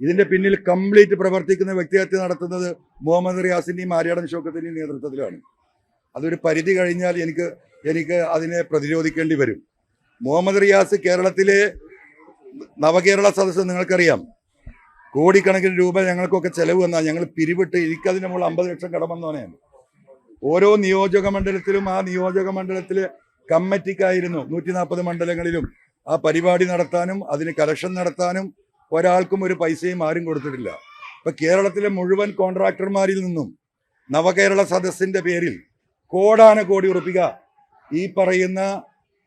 ഇതിന്റെ പിന്നിൽ കംപ്ലീറ്റ് പ്രവർത്തിക്കുന്ന വ്യക്തിഹത്യ നടത്തുന്നത് മുഹമ്മദ് റിയാസിന്റെയും ആര്യാടൻ ഷോക്കത്തിന്റെയും നേതൃത്വത്തിലാണ്. അതൊരു പരിധി കഴിഞ്ഞാൽ എനിക്ക് എനിക്ക് അതിനെ പ്രതിരോധിക്കേണ്ടി വരും. മുഹമ്മദ് റിയാസ് കേരളത്തിലെ നവകേരള സദസ്സ് നിങ്ങൾക്കറിയാം. കോടിക്കണക്കിന് രൂപ ഞങ്ങൾക്കൊക്കെ ചെലവ് വന്നാൽ ഞങ്ങൾ പിരിവിട്ട് എനിക്കതിന് മുകളിൽ അമ്പത് ലക്ഷം കടമെന്നോനെയാണ് ഓരോ നിയോജക മണ്ഡലത്തിലും ആ നിയോജക മണ്ഡലത്തിലെ കമ്മിറ്റിക്കായിരുന്നു നൂറ്റി നാൽപ്പത് മണ്ഡലങ്ങളിലും ആ പരിപാടി നടത്താനും അതിന് കലക്ഷൻ നടത്താനും ഒരാൾക്കും ഒരു പൈസയും ആരും കൊടുത്തിട്ടില്ല. ഇപ്പൊ കേരളത്തിലെ മുഴുവൻ കോൺട്രാക്ടർമാരിൽ നിന്നും നവകേരള സദസ്സിന്റെ പേരിൽ കോടാന കോടി ഉറപ്പിക്ക ഈ പറയുന്ന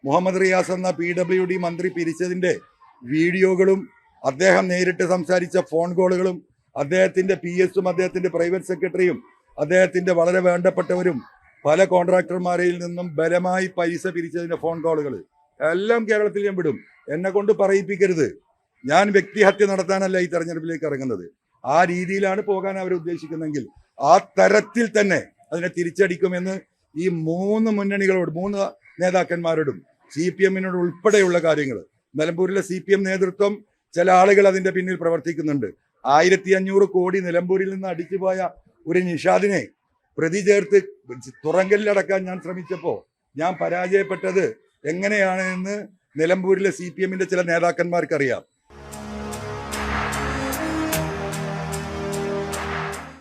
മുഹമ്മദ് റിയാസ് എന്ന പി ഡബ്ല്യു ഡി മന്ത്രി പിരിച്ചതിന്റെ വീഡിയോകളും അദ്ദേഹം നേരിട്ട് സംസാരിച്ച ഫോൺ കോളുകളും അദ്ദേഹത്തിന്റെ പി എസും അദ്ദേഹത്തിന്റെ പ്രൈവറ്റ് സെക്രട്ടറിയും അദ്ദേഹത്തിന്റെ വളരെ വേണ്ടപ്പെട്ടവരും പല കോൺട്രാക്ടർമാരിൽ നിന്നും ബലമായി പൈസ പിരിച്ചതിന്റെ ഫോൺ കോളുകൾ എല്ലാം കേരളത്തിൽ ഞാൻ വിടും. എന്നെ കൊണ്ട് പറയിപ്പിക്കരുത്. ഞാൻ വ്യക്തിഹത്യ നടത്താനല്ല ഈ തെരഞ്ഞെടുപ്പിലേക്ക് ഇറങ്ങുന്നത്. ആ രീതിയിലാണ് പോകാൻ അവർ ഉദ്ദേശിക്കുന്നെങ്കിൽ ആ തരത്തിൽ തന്നെ അതിനെ തിരിച്ചടിക്കുമെന്ന് ഈ മൂന്ന് മുന്നണികളോട് മൂന്ന് നേതാക്കന്മാരോടും സി പി എമ്മിനോട് ഉൾപ്പെടെയുള്ള കാര്യങ്ങൾ നിലമ്പൂരിലെ സി പി എം നേതൃത്വം ചില ആളുകൾ അതിന്റെ പിന്നിൽ പ്രവർത്തിക്കുന്നുണ്ട്. ആയിരത്തി അഞ്ഞൂറ് കോടി നിലമ്പൂരിൽ നിന്ന് അടിച്ചുപോയ ഒരു നിഷാദിനെ പ്രതി ചേർത്ത് തുറങ്കലിലടക്കാൻ ഞാൻ ശ്രമിച്ചപ്പോൾ ഞാൻ പരാജയപ്പെട്ടത് എങ്ങനെയാണ് എന്ന് നിലമ്പൂരിലെ സി പി എമ്മിന്റെ ചില നേതാക്കന്മാർക്കറിയാം.